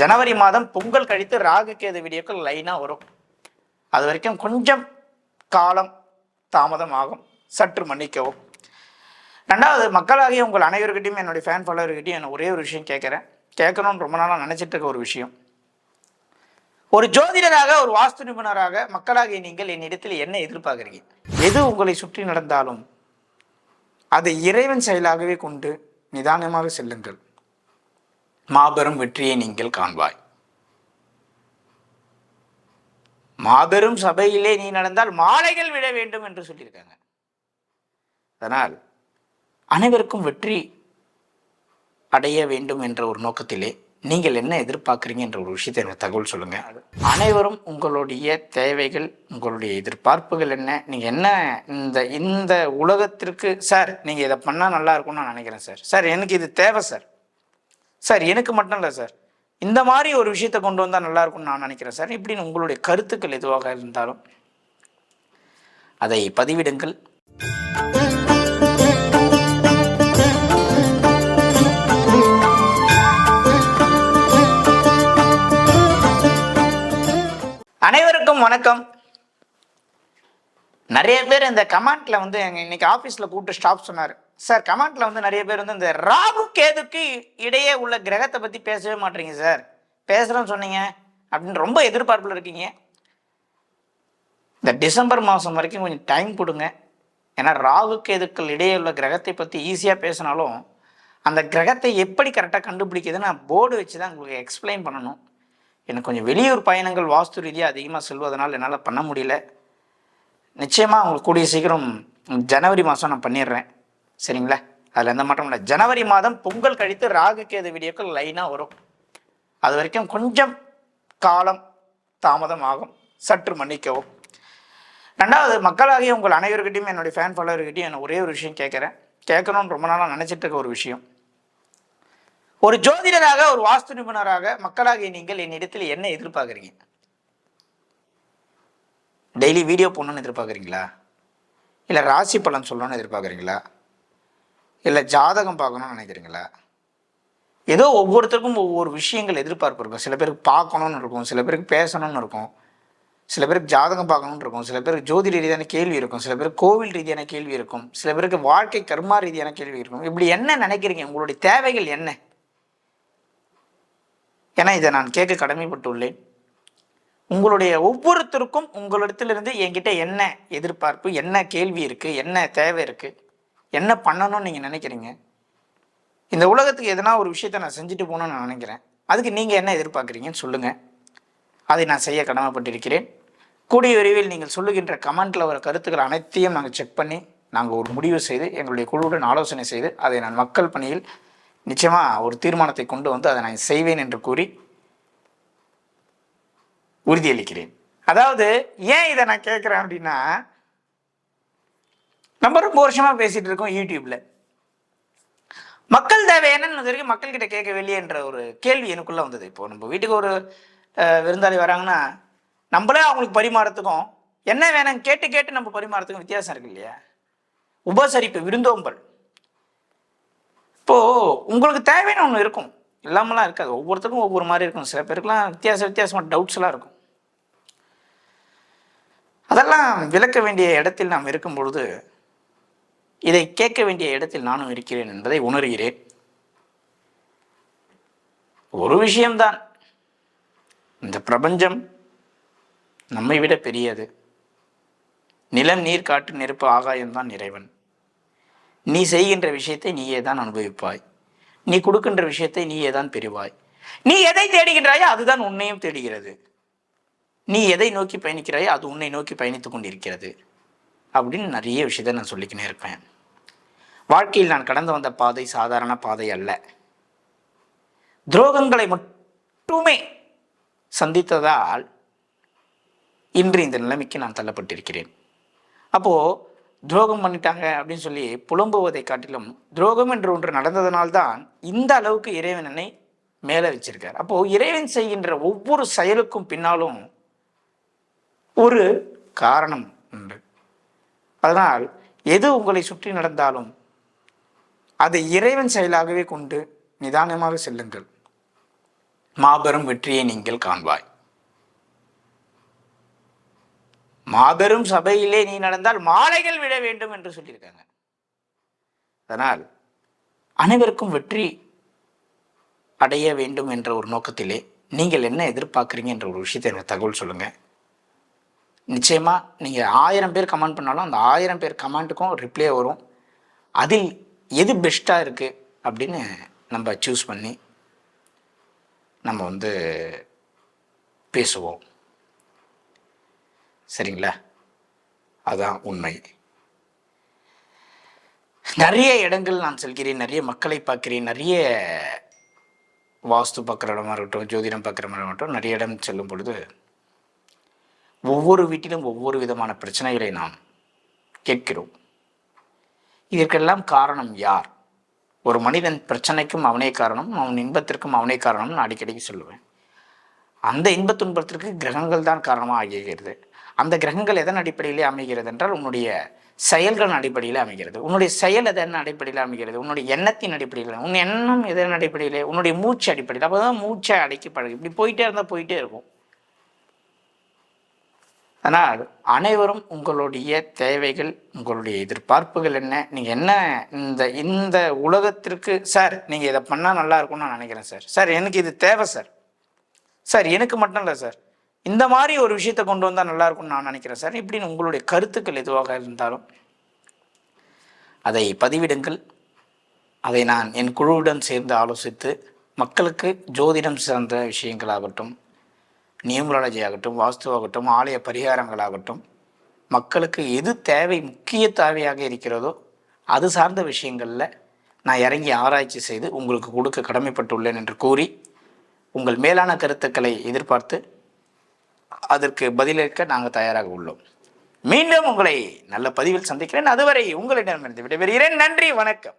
ஜனவரி மாதம் பொங்கல் கழித்து ராகு கேது வீடியோக்கள் லைனாக வரும். அது வரைக்கும் கொஞ்சம் காலம் தாமதம் ஆகும் சற்று மன்னிக்கவும். ரெண்டாவது மக்களாகிய உங்கள் அனைவர்கிட்டையும் என்னுடைய ஃபேன் ஃபாலோவர்கிட்டையும் என்ன ஒரே ஒரு விஷயம் கேட்குறேன். கேட்கணும்னு ரொம்ப நாளாக நினச்சிட்டு இருக்க ஒரு விஷயம். ஒரு ஜோதிடராக ஒரு வாஸ்து நிபுணராக மக்களாகிய நீங்கள் என்னிடத்தில் என்ன எதிர்பார்க்குறீங்க எது உங்களை சுற்றி நடந்தாலும் அதை இறைவன் செயலாகவே கொண்டு நிதானமாக செல்லுங்கள். மாபெரும் வெற்றியை நீங்கள் காண்பாய். மாபெரும் சபையிலே நீ நடந்தால் மாலைகள் விட வேண்டும் என்று சொல்லியிருக்காங்க. அதனால் அனைவருக்கும் வெற்றி அடைய வேண்டும் என்ற ஒரு நோக்கத்திலே நீங்கள் என்ன எதிர்பார்க்குறீங்க என்ற ஒரு விஷயத்தை எனக்கு தகவல் சொல்லுங்க. அனைவரும் உங்களுடைய தேவைகள் உங்களுடைய எதிர்பார்ப்புகள் என்ன? நீங்கள் என்ன இந்த இந்த உலகத்திற்கு சார் நீங்கள் இதை பண்ணால் நல்லா இருக்கும்னு நான் நினைக்கிறேன் சார். சார் எனக்கு இது தேவை சார். சார் எனக்கு மட்டும் இல்லை சார். இந்த மாதிரி ஒரு விஷயத்தை கொண்டு வந்தால் நல்லா இருக்கும்னு நான் நினைக்கிறேன் சார். இப்படின்னு உங்களுடைய கருத்துக்கள் எதுவாக இருந்தாலும் அதை பதிவிடுங்கள். நிறைய பேர் இந்த கமெண்ட்ல வந்து இன்னைக்கு ஆஃபீஸில் கூப்பிட்டு ஸ்டாஃப் சொன்னார். சார் கமெண்ட்ல வந்து நிறைய பேர் வந்து இந்த ராகு கேதுக்கு இடையே உள்ள கிரகத்தை பற்றி பேசவே மாட்டீங்க சார் பேசுகிறோன்னு சொன்னீங்க அப்படின்னு ரொம்ப எதிர்பார்ப்பில் இருக்கீங்க. இந்த டிசம்பர் மாதம் வரைக்கும் கொஞ்சம் டைம் கொடுங்க. ஏன்னா ராகு கேதுக்கள் இடையே உள்ள கிரகத்தை பற்றி ஈஸியாக பேசினாலும் அந்த கிரகத்தை எப்படி கரெக்டாக கண்டுபிடிக்குதுன்னு நான் போர்டு வச்சு தான் உங்களுக்கு எக்ஸ்பிளைன் பண்ணணும். எனக்கு கொஞ்சம் வெளியூர் பயணங்கள் வாஸ்து ரீதியாக அதிகமாக செல்வதனால் என்னால் பண்ண முடியல. நிச்சயமாக உங்களுக்கு கூடிய சீக்கிரம் ஜனவரி மாதம் நான் பண்ணிடுறேன். சரிங்களா? அதில் எந்த மாற்றம் இல்லை. ஜனவரி மாதம் பொங்கல் கழித்து ராகுகேது வீடியோக்கள் லைனாக வரும். அது வரைக்கும் கொஞ்சம் காலம் தாமதம் ஆகும். சற்று மன்னிக்கவும். ரெண்டாவது மக்களாகிய உங்கள் அனைவர்கிட்டையும் என்னுடைய ஃபேன் ஃபாலோவர்கிட்டையும் நான் ஒரே ஒரு விஷயம் கேட்குறேன். கேட்கணும்னு ரொம்ப நாளாக நினச்சிட்டு இருக்க ஒரு விஷயம். ஒரு ஜோதிடராக ஒரு வாஸ்து நிபுணராக மக்களாகிய நீங்கள் என்னிடத்தில் என்ன எதிர்பார்க்குறீங்க? டெய்லி வீடியோ போடணும்னு எதிர்பார்க்குறீங்களா? இல்லை ராசி பலன் சொல்லணும்னு எதிர்பார்க்குறீங்களா? இல்லை ஜாதகம் பார்க்கணும்னு நினைக்கிறீங்களா? ஏதோ ஒவ்வொருத்தருக்கும் ஒவ்வொரு விஷயங்கள் எதிர்பார்ப்பு இருக்கும். சில பேருக்கு பார்க்கணும்னு இருக்கும். சில பேருக்கு பேசணும்னு இருக்கும். சில பேருக்கு ஜாதகம் பார்க்கணும்னு இருக்கும். சில பேருக்கு ஜோதி ரீதியான கேள்வி இருக்கும். சில பேருக்கு கோவில் ரீதியான கேள்வி இருக்கும். சில பேருக்கு வாழ்க்கை கர்மா ரீதியான கேள்வி இருக்கும். இப்படி என்ன நினைக்கிறீங்க? உங்களுடைய தேவைகள் என்ன? ஏன்னா இதை நான் கேட்க கடமைப்பட்டுள்ளேன். உங்களுடைய ஒவ்வொருத்தருக்கும் உங்களிடத்திலிருந்து என்கிட்ட என்ன எதிர்பார்ப்பு என்ன கேள்வி இருக்குது என்ன தேவை இருக்குது என்ன பண்ணணும்னு நீங்கள் நினைக்கிறீங்க? இந்த உலகத்துக்கு எதனா ஒரு விஷயத்தை நான் செஞ்சுட்டு போகணும்னு நான் நினைக்கிறேன். அதுக்கு நீங்கள் என்ன எதிர்பார்க்குறீங்கன்னு சொல்லுங்கள் அதை நான் செய்ய கடமைப்பட்டிருக்கிறேன். கூடிய விரைவில் நீங்கள் சொல்லுகின்ற கமெண்ட்டில் வர கருத்துக்கள் அனைத்தையும் நாங்கள் செக் பண்ணி நாங்கள் ஒரு முடிவு செய்து எங்களுடைய குழுவுடன் ஆலோசனை செய்து அதை நான் மக்கள் பணியில் நிச்சயமாக ஒரு தீர்மானத்தை கொண்டு வந்து அதை நான் செய்வேன் என்று கூறி உறுதியளிக்கிறேன். அதாவது ஏன் இதை நான் கேட்குறேன் அப்படின்னா நம்ம ரொம்ப வருஷமாக பேசிகிட்டு இருக்கோம் யூடியூப்பில் மக்கள் தேவை என்னன்னு வரைக்கும் மக்கள்கிட்ட கேட்கவில்லையன்ற ஒரு கேள்வி எனக்குள்ளே வந்தது. இப்போ நம்ம வீட்டுக்கு ஒரு விருந்தாளி வராங்கன்னா நம்மளே அவங்களுக்கு பரிமாறத்துக்கும் என்ன வேணும் கேட்டு கேட்டு நம்ம பரிமாறத்துக்கும் வித்தியாசம் இருக்கு இல்லையா? உபசரிப்பு விருந்தோம்பல். இப்போது உங்களுக்கு தேவையான ஒன்று இருக்கும். இல்லாமலாம் இருக்காது. ஒவ்வொருத்தருக்கும் ஒவ்வொரு மாதிரி இருக்கும். சில பேருக்குலாம் வித்தியாச வித்தியாசமான டவுட்ஸ்லாம் இருக்கும். அதெல்லாம் விளக்க வேண்டிய இடத்தில் நாம் இருக்கும் பொழுது இதை கேட்க வேண்டிய இடத்தில் நானும் இருக்கிறேன் என்பதை உணர்கிறேன். ஒரு விஷயம்தான். இந்த பிரபஞ்சம் நம்மை விட பெரியது. நிலம் நீர் காட்டு நெருப்பு ஆகாயம்தான் இறைவன். நீ செய்கின்ற விஷயத்தை நீயே தான் அனுபவிப்பாய். நீ கொடுக்கின்ற விஷயத்தை நீயே தான் பெறுவாய். நீ எதை தேடுகின்றாயோ அதுதான் உன்னையும் தேடுகிறது. நீ எதை நோக்கி பயணிக்கிறாயோ அது உன்னை நோக்கி பயணித்து கொண்டிருக்கிறது. அப்படின்னு நிறைய விஷயத்தை நான் சொல்லிக்கினே இருப்பேன். வாழ்க்கையில் நான் கடந்து வந்த பாதை சாதாரண பாதை அல்ல. துரோகங்களை மட்டுமே சந்தித்ததால் இன்று இந்த நிலைமைக்கு நான் தள்ளப்பட்டிருக்கிறேன். அப்போது துரோகம் பண்ணிட்டாங்க அப்படின்னு சொல்லி புலம்புவதை காட்டிலும் துரோகம் என்று ஒன்று நடந்ததனால்தான் இந்த அளவுக்கு இறைவன் என்னை மேலே வச்சிருக்கார். அப்போது இறைவன் செய்கின்ற ஒவ்வொரு செயலுக்கும் பின்னாலும் ஒரு காரணம் உண்டு. அதனால் எது உங்களை சுற்றி நடந்தாலும் அதை இறைவன் செயலாகவே கொண்டு நிதானமாக செல்லுங்கள். மாபெரும் வெற்றியை நீங்கள் காண்பாய். மாபெரும் சபையிலே நீ நடந்தால் மாலைகள் விட வேண்டும் என்று சொல்லியிருக்காங்க. அதனால் அனைவருக்கும் வெற்றி அடைய வேண்டும் என்ற ஒரு நோக்கத்திலே நீங்கள் என்ன எதிர்பார்க்குறீங்க என்ற ஒரு விஷயத்தை எனக்கு தகவல் சொல்லுங்கள் நிச்சயமாக நீங்கள் ஆயிரம் பேர் கமெண்ட் பண்ணாலும் அந்த ஆயிரம் பேர் கமெண்ட்டுக்கும் ரிப்ளை வரும். அதில் எது பெஸ்ட்டாக இருக்குது அப்படின்னு நம்ம சூஸ் பண்ணி நம்ம வந்து பேசுவோம். சரிங்களா? அதுதான் உண்மை. நிறைய இடங்கள் நான் செல்கிறேன் நிறைய மக்களை பார்க்கிறேன் நிறைய வாஸ்து பார்க்குற இடமா இருக்கட்டும் ஜோதிடம் பார்க்குற இடமா இருக்கட்டும் நிறைய இடம் செல்லும் பொழுது ஒவ்வொரு வீட்டிலும் ஒவ்வொரு விதமான பிரச்சனைகளை நாம் கேட்கிறோம். இதற்கெல்லாம் காரணம் யார்? ஒரு மனிதன் பிரச்சனைக்கும் அவனே காரணம் அவன் இன்பத்திற்கும் அவனே காரணம் நான் அடிக்கடி சொல்லுவேன். அந்த இன்பத் துன்பத்திற்கு கிரகங்கள் தான் காரணமாக ஆகிறது அந்த கிரகங்கள் எதன் அடிப்படையிலே அமைகிறது என்றால் உன்னுடைய செயல்களின் அடிப்படையில் அமைகிறது. உன்னுடைய செயல் எதன் அடிப்படையில் அமைகிறது? உன்னுடைய எண்ணத்தின் அடிப்படையில். உன் எண்ணம் எதன் அடிப்படையில்? உன்னுடைய மூச்சு அடிப்படையில். அப்போ தான் மூச்சை அடைக்க பழகு இப்படி போயிட்டே இருந்தால் போயிட்டே இருக்கும். ஆனால் அனைவரும் உங்களுடைய தேவைகள் உங்களுடைய எதிர்பார்ப்புகள் என்ன நீங்கள் என்ன இந்த இந்த உலகத்திற்கு சார் நீங்கள் இதை பண்ணால் நல்லா இருக்கும்னு நான் நினைக்கிறேன் சார். சார் எனக்கு இது தேவை சார். சார் எனக்கு மட்டும் இல்லை சார். இந்த மாதிரி ஒரு விஷயத்தை கொண்டு வந்தால் நல்லா இருக்கும்னு நான் நினைக்கிறேன் சார். இப்படின்னு உங்களுடைய கருத்துக்கள் எதுவாக இருந்தாலும் அதை பதிவிடுங்கள். அதை நான் என் குழுவுடன் சேர்ந்து ஆலோசித்து மக்களுக்கு ஜோதிடம் சார்ந்த விஷயங்களாகட்டும் நியூமராலஜி ஆகட்டும் வாஸ்துவாகட்டும் ஆலய பரிகாரங்களாகட்டும் மக்களுக்கு எது தேவை முக்கிய தேவையாக இருக்கிறதோ அது சார்ந்த விஷயங்களில் நான் இறங்கி ஆராய்ச்சி செய்து உங்களுக்கு கொடுக்க கடமைப்பட்டுள்ளேன் என்று கூறி உங்கள் மேலான கருத்துக்களை எதிர்பார்த்து அதற்கு பதிலளிக்க நாங்கள் தயாராக உள்ளோம். மீண்டும் உங்களை நல்ல பதிவில் சந்திக்கிறேன். அதுவரை உங்களிடமிருந்து விடைபெறுகிறேன். நன்றி வணக்கம்.